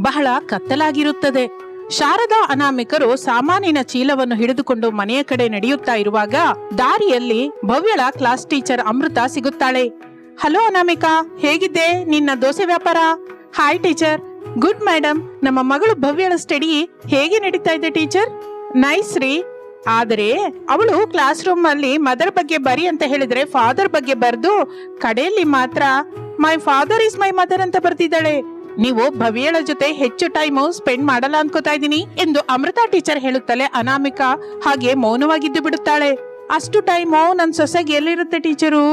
ಬಹಳ ಕತ್ತಲಾಗಿರುತ್ತದೆ. ಶಾರದಾ ಅನಾಮಿಕರು ಸಾಮಾನಿನ ಚೀಲವನ್ನು ಹಿಡಿದುಕೊಂಡು ಮನೆಯ ಕಡೆ ನಡೆಯುತ್ತಾ ಇರುವಾಗ ದಾರಿಯಲ್ಲಿ ಭವ್ಯಳ ಕ್ಲಾಸ್ ಟೀಚರ್ ಅಮೃತ ಸಿಗುತ್ತಾಳೆ. ಹಲೋ ಅನಾಮಿಕಾ, ಹೇಗಿದ್ದೆ? ನಿನ್ನ ದೋಸೆ ವ್ಯಾಪಾರ? Hi teacher. ಗುಡ್ ಮೇಡಮ್ ನಮ್ಮ ಮಗಳು ಭವ್ಯಳ ಸ್ಟಡಿ ಹೇಗೆ ನಡೀತಾ ಇದೆ ಟೀಚರ್? ನೈಸ್ ರೀ. ಆದರೆ ಅವಳು ಕ್ಲಾಸ್ ರೂಮ್ ಅಲ್ಲಿ ಮದರ್ ಬಗ್ಗೆ ಬರಿ ಅಂತ ಹೇಳಿದ್ರೆ ಫಾದರ್ ಬಗ್ಗೆ ಬರೆದು ಕಡೆಯಲ್ಲಿ ಮಾತ್ರ, my father is my mother ಅಂತ ಬರ್ತಿದ್ದಾಳೆ. ನೀವು ಭವ್ಯಳ ಜೊತೆ ಹೆಚ್ಚು ಟೈಮ್ ಸ್ಪೆಂಡ್ ಮಾಡಲ್ಲ ಅನ್ಕೋತಾ ಇದ್ದೀನಿ ಎಂದು ಅಮೃತಾ ಟೀಚರ್ ಹೇಳುತ್ತಲೇ ಅನಾಮಿಕಾ ಹಾಗೆ ಮೌನವಾಗಿದ್ದು ಬಿಡುತ್ತಾಳೆ. ಅಷ್ಟು ಟೈಮು ನನ್ ಸೊಸೆಗೆ ಎಲ್ಲಿರುತ್ತೆ ಟೀಚರು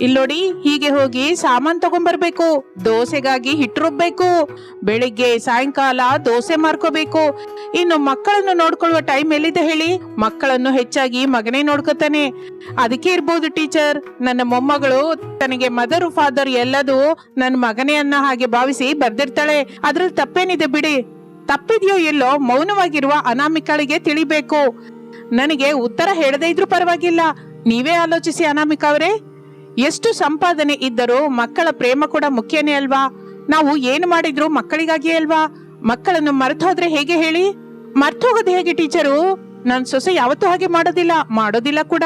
ಇಲ್ಲೋಡಿ, ಹೀಗೆ ಹೋಗಿ ಸಾಮಾನ್ ತಗೊಂಡ್ಬರ್ಬೇಕು ದೋಸೆಗಾಗಿ ಹಿಟ್ಟು ರುಬ್ಬೇಕು ಬೆಳಿಗ್ಗೆ ಸಾಯಂಕಾಲ ದೋಸೆ ಮಾರ್ಕೋಬೇಕು. ಇನ್ನು ಮಕ್ಕಳನ್ನು ನೋಡ್ಕೊಳ್ಳುವ ಟೈಮ್ ಎಲ್ಲಿದೆ ಹೇಳಿ? ಮಕ್ಕಳನ್ನು ಹೆಚ್ಚಾಗಿ ಮಗನೇ ನೋಡ್ಕೊತಾನೆ. ಅದಕ್ಕೆ ಇರ್ಬೋದು ಟೀಚರ್ ನನ್ನ ಮೊಮ್ಮಗಳು, ತನಗೆ ಮದರ್ ಫಾದರ್ ಎಲ್ಲದು ನನ್ನ ಮಗನೇ ಅನ್ನ ಹಾಗೆ ಭಾವಿಸಿ ಬರ್ದಿರ್ತಾಳೆ. ಅದ್ರಲ್ಲಿ ತಪ್ಪೇನಿದೆ ಬಿಡಿ. ತಪ್ಪಿದೆಯೋ ಎಲ್ಲೋ ಮೌನವಾಗಿರುವ ಅನಾಮಿಕಳಿಗೆ ತಿಳಿಬೇಕು. ನನಗೆ ಉತ್ತರ ಹೇಳದೇ ಇದ್ರೂ ಪರವಾಗಿಲ್ಲ. ನೀವೇ ಆಲೋಚಿಸಿ ಅನಾಮಿಕಾ ಅವರೇ. ಎಷ್ಟು ಸಂಪಾದನೆ ಇದ್ದರೂ ಮಕ್ಕಳ ಪ್ರೇಮ ಕೂಡ ಮುಖ್ಯನೇ ಅಲ್ವಾ? ನಾವು ಏನು ಮಾಡಿದ್ರು ಮಕ್ಕಳಿಗಾಗಿ ಅಲ್ವಾ? ಮಕ್ಕಳನ್ನು ಮರೆತು ಹೋದ್ರೆ ಹೇಗೆ ಹೇಳಿ? ಮರ್ತು ಹೋಗೋದು ಹೇಗೆ ಟೀಚರು? ನನ್ ಸೊಸೆ ಯಾವತ್ತೂ ಹಾಗೆ ಮಾಡೋದಿಲ್ಲ ಮಾಡೋದಿಲ್ಲ ಕೂಡ.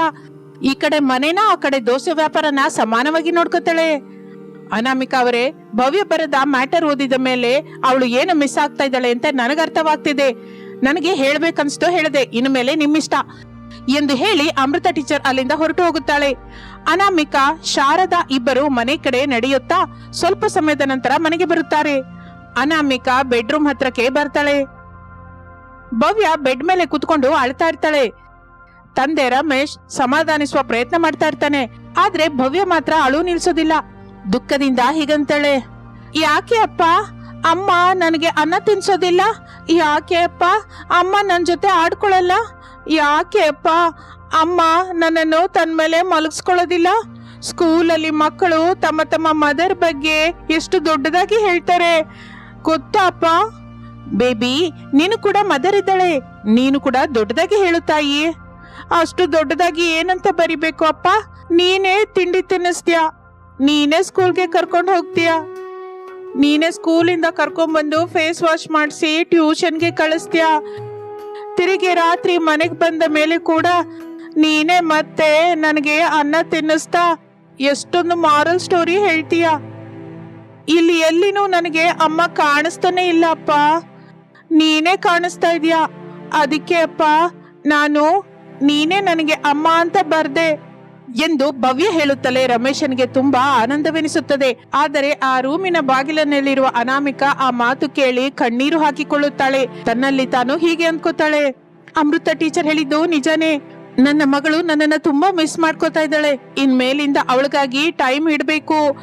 ಈ ಕಡೆ ಮನೇನ, ಆ ಕಡೆ ದೋಸೆ ವ್ಯಾಪಾರನ ಸಮಾನವಾಗಿ ನೋಡ್ಕೋತಾಳೆ. ಅನಾಮಿಕಾ ಅವರೇ, ಭವ್ಯ ಬರದ ಮ್ಯಾಟರ್ ಓದಿದ ಮೇಲೆ ಅವಳು ಏನು ಮಿಸ್ ಆಗ್ತಾ ಇದ್ದಾಳೆ ಅಂತ ನನಗೆ ಅರ್ಥವಾಗ್ತಿದೆ ನನಗೆ ಹೇಳ್ಬೇಕನ್ಸ್ತೋ ಹೇಳಿದೆ ಇನ್ನು ಮೇಲೆ ನಿಮ್ಮಿಷ್ಟ. ಎಂದು ಹೇಳಿ ಅಮೃತ ಟೀಚರ್ ಅಲ್ಲಿಂದ ಹೊರಟು ಹೋಗುತ್ತಾಳೆ. ಅನಾಮಿಕಾ, ಶಾರದಾ ಇಬ್ಬರು ಮನೆ ಕಡೆ ನಡೆಯುತ್ತಾ ಸ್ವಲ್ಪ ಸಮಯದ ನಂತರ ಮನೆಗೆ ಬರುತ್ತಾರೆ. ಅನಾಮಿಕಾ ಬೆಡ್ರೂಮ್ ಹತ್ರಕ್ಕೆ ಬರ್ತಾಳೆ. ಭವ್ಯ ಬೆಡ್ ಮೇಲೆ ಕುತ್ಕೊಂಡು ಅಳ್ತಾ ಇರ್ತಾಳೆ. ತಂದೆ ರಮೇಶ್ ಸಮಾಧಾನಿಸುವ ಪ್ರಯತ್ನ ಮಾಡ್ತಾ ಇರ್ತಾನೆ. ಆದ್ರೆ ಭವ್ಯ ಮಾತ್ರ ಅಳು ನಿಲ್ಸೋದಿಲ್ಲ. ದುಃಖದಿಂದ ಹೀಗಂತಾಳೆ. ಯಾಕೆ ಅಪ್ಪ? ಅಮ್ಮ ನನಗೆ ಅನ್ನ ತಿನ್ಸೋದಿಲ್ಲ. ಯಾಕೆ ಅಪ್ಪ? ಅಮ್ಮ ನನ್ನ ಜೊತೆ ಆಡ್ಕೊಳ್ಳಲ್ಲ. ಯಾಕೆ ಅಪ್ಪ ಅಮ್ಮ, ನನ್ನನ್ನು ತನ್ನ ಮೇಲೆ ಮಲಗಿಸ್ಕೊಳ್ಳೋದಿಲ್ಲ. ಸ್ಕೂಲಲ್ಲಿ ಮಕ್ಕಳು ತಮ್ಮ ತಮ್ಮ ಮದರ್ ಬಗ್ಗೆ ಎಷ್ಟು ದೊಡ್ಡದಾಗಿ ಹೇಳ್ತಾರೆ. ಗೊತ್ತಾ ಅಪ್ಪ ಬೇಬಿ, ನೀನು ಕೂಡ ಮದರ್ ಇದ್ದಾಳೆ. ನೀನು ಕೂಡ ದೊಡ್ಡದಾಗಿ ಹೇಳು ತಾಯಿ. ಅಷ್ಟು ದೊಡ್ಡದಾಗಿ ಏನಂತ ಬರಿಬೇಕು ಅಪ್ಪ? ನೀನೇ ತಿಂಡಿ ತಿನ್ನಿಸ್ತೀಯ? ನೀನೇ ಸ್ಕೂಲ್ಗೆ ಕರ್ಕೊಂಡು ಹೋಗ್ತೀಯ? ನೀನೇ ಸ್ಕೂಲಿಂದ ಕರ್ಕೊಂಡ್ಬಂದು ಫೇಸ್ ವಾಶ್ ಮಾಡಿಸಿ ಟ್ಯೂಷನ್ಗೆ ಕಳಿಸ್ತೀಯ? ತಿರುಗಿ ರಾತ್ರಿ ಮನೆಗೆ ಬಂದ ಮೇಲೆ ಕೂಡ ನೀನೇ ಮತ್ತೆ ನನಗೆ ಅನ್ನ ತಿನ್ನಿಸ್ತಾ ಎಷ್ಟೊಂದು ಮಾರಲ್ ಸ್ಟೋರಿ ಹೇಳ್ತೀಯ? ಇಲ್ಲಿ ಎಲ್ಲಿನೂ ನನಗೆ ಅಮ್ಮ ಕಾಣಿಸ್ತಾನೆ ಇಲ್ಲ ಅಪ್ಪ ನೀನೇ ಕಾಣಿಸ್ತಾ ಇದೀಯ? ಅದಕ್ಕೆ ಅಪ್ಪ, ನಾನು ನೀನೇ ನನಗೆ ಅಮ್ಮ ಅಂತ ಬರ್ದೆ. ಎಂದು ಭವ್ಯ ಹೇಳುತ್ತಲೇ ರಮೇಶನ್ಗೆ ತುಂಬಾ ಆನಂದವೆನಿಸುತ್ತದೆ. ಆದರೆ ಆ ರೂಮಿನ ಬಾಗಿಲಿನಲ್ಲಿರುವ ಅನಾಮಿಕ ಆ ಮಾತು ಕೇಳಿ ಕಣ್ಣೀರು ಹಾಕಿಕೊಳ್ಳುತ್ತಾಳೆ. ತನ್ನಲ್ಲಿ ತಾನು ಹೀಗೆ ಅಂದ್ಕೋತಾಳೆ. ಅಮೃತ ಟೀಚರ್ ಹೇಳಿದ್ದು ನಿಜಾನೇ. ನನ್ನ ಮಗಳು ನನ್ನನ್ನ ತುಂಬಾ ಮಿಸ್ ಮಾಡ್ಕೋತಾ ಇದ್ದಾಳೆ. ಇನ್ ಮೇಲಿಂದ ಅವಳಿಗಾಗಿ ಟೈಮ್ ಇಡಬೇಕು.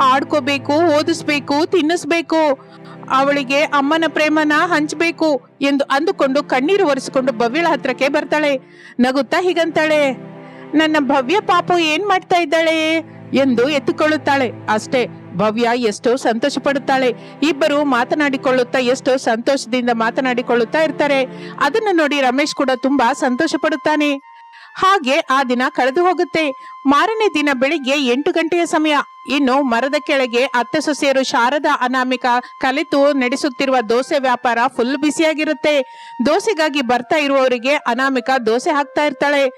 ಆಡ್ಕೋಬೇಕು, ಓದಿಸ್ಬೇಕು, ತಿನ್ನಿಸ್ಬೇಕು. ಅವಳಿಗೆ ಅಮ್ಮನ ಪ್ರೇಮನ ಹಂಚಬೇಕು ಎಂದು ಅಂದುಕೊಂಡು ಕಣ್ಣೀರು ಒರೆಸಿಕೊಂಡು ಭವ್ಯಳ ಹತ್ರಕ್ಕೆ ಬರ್ತಾಳೆ. ನಗುತ್ತಾ ಹೀಗಂತಾಳೆ. ನನ್ನ ಭವ್ಯ ಪಾಪು ಏನ್ ಮಾಡ್ತಾ ಇದ್ದಾಳೆ? ಎಂದು ಎತ್ತುಕೊಳ್ಳುತ್ತಾಳೆ. ಅಷ್ಟೇ, ಭವ್ಯ ಎಷ್ಟೋ ಸಂತೋಷ ಪಡುತ್ತಾಳೆ ಇಬ್ಬರು ಮಾತನಾಡಿಕೊಳ್ಳುತ್ತಾ ಎಷ್ಟೋ ಸಂತೋಷದಿಂದ ಮಾತನಾಡಿಕೊಳ್ಳುತ್ತಾ ಇರ್ತಾರೆ. ಅದನ್ನು ನೋಡಿ ರಮೇಶ್ ಕೂಡ ತುಂಬಾ ಸಂತೋಷ ಪಡುತ್ತಾನೆ ಹಾಗೆ ಆ ದಿನ ಕಳೆದು ಹೋಗುತ್ತೆ. ಮಾರನೇ ದಿನ ಬೆಳಿಗ್ಗೆ ಎಂಟು ಗಂಟೆಯ ಸಮಯ. ಇನ್ನು ಮರದ ಕೆಳಗೆ ಅತ್ತೆ ಸೊಸೆಯರು ಶಾರದಾ ಅನಾಮಿಕ ಕಲಿತು ನಡೆಸುತ್ತಿರುವ ದೋಸೆ ವ್ಯಾಪಾರ ಫುಲ್ ಬಿಸಿಯಾಗಿರುತ್ತೆ ದೋಸೆಗಾಗಿ ಬರ್ತಾ ಇರುವವರಿಗೆ ಅನಾಮಿಕ ದೋಸೆ ಹಾಕ್ತಾ ಇರ್ತಾಳೆ.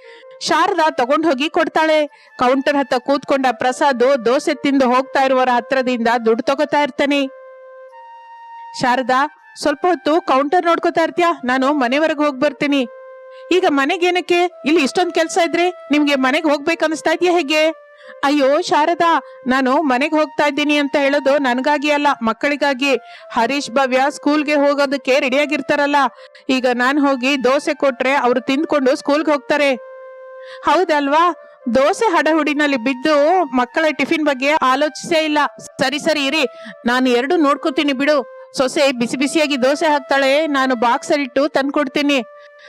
ಶಾರದಾ ತಗೊಂಡ್ ಹೋಗಿ ಕೊಡ್ತಾಳೆ. ಕೌಂಟರ್ ಹತ್ತ ಕೂತ್ಕೊಂಡ ಪ್ರಸಾದ್ ದೋಸೆ ತಿಂದು ಹೋಗ್ತಾ ಇರುವವರ ಹತ್ರದಿಂದ ದುಡ್ಡು ತಗೋತಾ ಇರ್ತಾನೆ. ಶಾರದಾ, ಸ್ವಲ್ಪ ಹೊತ್ತು ಕೌಂಟರ್ ನೋಡ್ಕೋತಾ ಇರ್ತೀಯಾ? ನಾನು ಮನೆವರೆಗೆ ಹೋಗಿ ಬರ್ತೀನಿ. ಈಗ ಮನೆಗೇನಕ್ಕೆ ಇಲ್ಲಿ ಇಷ್ಟೊಂದು ಕೆಲಸ ಇದ್ರೆ ನಿಮ್ಗೆ ಮನೆಗೆ ಹೋಗ್ಬೇಕು ಅನಿಸ್ತಾ ಇದೆಯಾ ಹೇಗೆ? ಅಯ್ಯೋ ಶಾರದಾ, ನಾನು ಮನೆಗೆ ಹೋಗ್ತಾ ಇದ್ದೀನಿ ಅಂತ ಹೇಳೋದು ನನಗಾಗಿ ಅಲ್ಲ, ಮಕ್ಕಳಿಗಾಗಿ. ಹರೀಶ್ ಭವ್ಯ ಸ್ಕೂಲ್ಗೆ ಹೋಗೋದಕ್ಕೆ ರೆಡಿಯಾಗಿರ್ತಾರಲ್ಲ ಈಗ ನಾನ್ ಹೋಗಿ ದೋಸೆ ಕೊಟ್ರೆ ಅವ್ರು ತಿಂದ್ಕೊಂಡು ಸ್ಕೂಲ್ಗೆ ಹೋಗ್ತಾರೆ. ಹೌದಲ್ವಾ? ದೋಸೆ ಹಡಹುಡಿನಲ್ಲಿ ಬಿದ್ದು ಮಕ್ಕಳ ಟಿಫಿನ್ ಬಗ್ಗೆ ಆಲೋಚಿಸೇ ಇಲ್ಲ. ಸರಿ ಸರಿ, ಇರಿ. ನಾನು ಎರಡು ನೋಡ್ಕೋತೀನಿ ಬಿಡು. ಸೊಸೆ ಬಿಸಿ ಬಿಸಿಯಾಗಿ ದೋಸೆ ಹಾಕ್ತಾಳೆ. ನಾನು ಬಾಕ್ಸ್ ಇಟ್ಟು ತಂದ್ಕೊಡ್ತೀನಿ.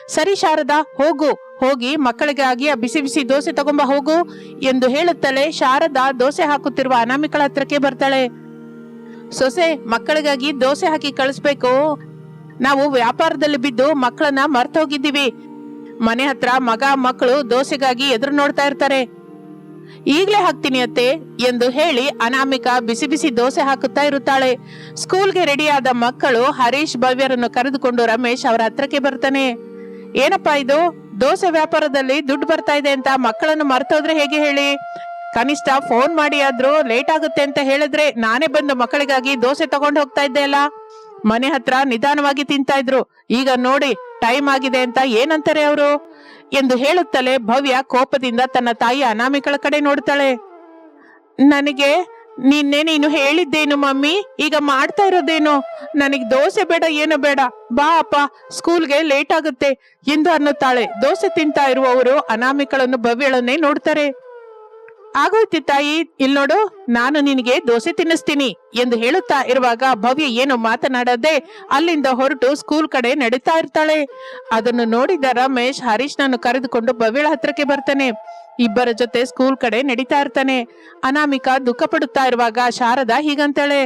ಸರಿ, ಶಾರದಾ, ಹೋಗು. ಹೋಗಿ ಮಕ್ಕಳಿಗಾಗಿ ಆ ಬಿಸಿ ಬಿಸಿ ದೋಸೆ ತಗೊಂಬ, ಹೋಗು ಎಂದು ಹೇಳುತ್ತಲೇ ಶಾರದಾ ದೋಸೆ ಹಾಕುತ್ತಿರುವ ಅನಾಮಿಕಳ ಹತ್ರಕ್ಕೆ ಬರ್ತಾಳೆ. ಸೊಸೆ, ಮಕ್ಕಳಿಗಾಗಿ ದೋಸೆ ಹಾಕಿ ಕಳಿಸ್ಬೇಕು. ನಾವು ವ್ಯಾಪಾರದಲ್ಲಿ ಬಿದ್ದು ಮಕ್ಕಳನ್ನ ಮರ್ತೋಗಿದ್ದೀವಿ ಮನೆ ಹತ್ರ ಮಗ, ಮಕ್ಕಳು ದೋಸೆಗಾಗಿ ಎದುರು ನೋಡ್ತಾ ಇರ್ತಾರೆ. ಈಗ್ಲೇ ಹಾಕ್ತೀನಿ ಅತ್ತೆ ಎಂದು ಹೇಳಿ ಅನಾಮಿಕಾ ಬಿಸಿ ಬಿಸಿ ದೋಸೆ ಹಾಕುತ್ತಾ ಇರುತ್ತಾಳೆ. ಸ್ಕೂಲ್ಗೆ ರೆಡಿಯಾದ ಮಕ್ಕಳು ಹರೀಶ್ ಭವ್ಯರನ್ನು ಕರೆದುಕೊಂಡು ರಮೇಶ್ ಅವರ ಹತ್ರಕ್ಕೆ ಬರ್ತಾನೆ. ಏನಪ್ಪಾ ಇದು? ದೋಸೆ ವ್ಯಾಪಾರದಲ್ಲಿ ದುಡ್ಡು ಬರ್ತಾ ಇದೆ ಅಂತ ಮಕ್ಕಳನ್ನು ಮರ್ತೋದ್ರೆ ಹೇಗೆ ಹೇಳಿ? ಕನಿಷ್ಠ ಫೋನ್ ಮಾಡಿ ಆದ್ರೂ ಲೇಟ್ ಆಗುತ್ತೆ ಅಂತ ಹೇಳಿದ್ರೆ ನಾನೇ ಬಂದು ಮಕ್ಕಳಿಗಾಗಿ ದೋಸೆ ತಗೊಂಡು ಹೋಗ್ತಾ ಇದ್ದೆ ಅಲ್ಲ. ಮನೆ ಹತ್ರ ನಿಧಾನವಾಗಿ ತಿಂತಾ ಇದ್ರು. ಈಗ ನೋಡಿ ಟೈಮ್ ಆಗಿದೆ ಅಂತ ಏನಂತಾರೆ ಅವರು? ಎಂದು ಹೇಳುತ್ತಲೇ ಭವ್ಯ ಕೋಪದಿಂದ ತನ್ನ ತಾಯಿ ಅನಾಮಿಕಳ ಕಡೆ ನೋಡ್ತಾಳೆ ನನಗೆ ನಿನ್ನೆ ನೀನು ಹೇಳಿದ್ದೇನು ಮಮ್ಮಿ? ಈಗ ಮಾಡ್ತಾ ಇರೋದೇನು? ನನಗೆ ದೋಸೆ ಬೇಡ, ಏನು ಬೇಡ. ಬಾ ಅಪ್ಪ, ಸ್ಕೂಲ್ಗೆ ಲೇಟ್ ಆಗುತ್ತೆ ಎಂದು ಅನ್ನುತ್ತಾಳೆ. ದೋಸೆ ತಿಂತಾ ಇರುವವರು ಅನಾಮಿಕಳನ್ನು ಭವ್ಯಳನ್ನೇ ನೋಡ್ತಾರೆ. ಆಗೋಯ್ತು ತಾಯಿ? ಇಲ್ ನೋಡು, ನಾನು ನಿನಗೆ ದೋಸೆ ತಿನ್ನಿಸ್ತೀನಿ ಎಂದು ಹೇಳುತ್ತಾ ಇರುವಾಗ ಭವ್ಯ ಏನು ಮಾತನಾಡದೆ ಅಲ್ಲಿಂದ ಹೊರಟು ಸ್ಕೂಲ್ ಕಡೆ ನಡೀತಾ ಇರ್ತಾಳೆ. ಅದನ್ನು ನೋಡಿದ ರಮೇಶ್ ಹರೀಶ್ನನ್ನು ಕರೆದುಕೊಂಡು ಭವ್ಯಳ ಹತ್ರಕ್ಕೆ ಬರ್ತಾನೆ. ಇಬ್ಬರ ಜೊತೆ ಸ್ಕೂಲ್ ಕಡೆ ನಡೀತಾ ಇರ್ತಾನೆ. ಅನಾಮಿಕಾ ದುಃಖ ಪಡುತ್ತಾ ಇರುವಾಗ ಶಾರದಾ ಹೀಗಂತಾಳೆ.